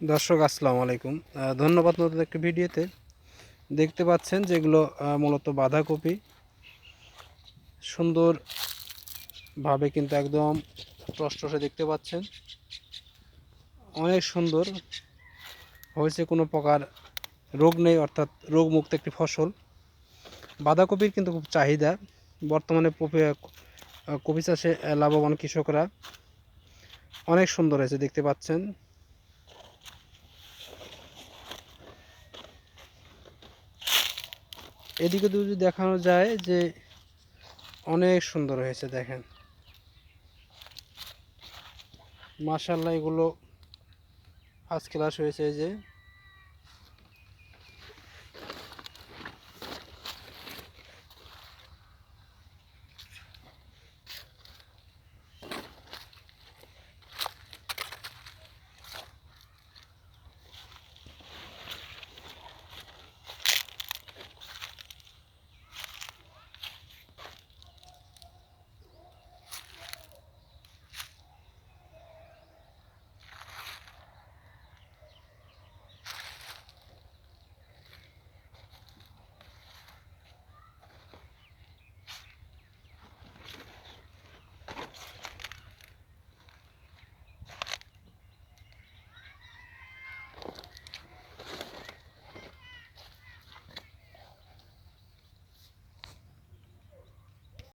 দর্শক, আসসালামু আলাইকুম। ধন্যবাদ নতুন একটি ভিডিওতে। দেখতে পাচ্ছেন যেগুলো মূলত বাঁধাকপি। সুন্দরভাবে কিন্তু একদম টসটসে দেখতে পাচ্ছেন। অনেক সুন্দর। হয়েছে কোনো প্রকার রোগ নেই, অর্থাৎ রোগমুক্ত একটি ফসল। বাঁধাকপির কিন্তু খুব চাহিদা। বর্তমানে কপি কপি চাষে লাভবান কৃষকরা অনেক সুন্দর হয়েছে, দেখতে পাচ্ছেন। এদিকে যদি দেখানো যায় যে অনেক সুন্দর হয়েছে, দেখেন। মাসাল্লাহ এগুলো ফার্স্ট ক্লাস হয়েছে যে।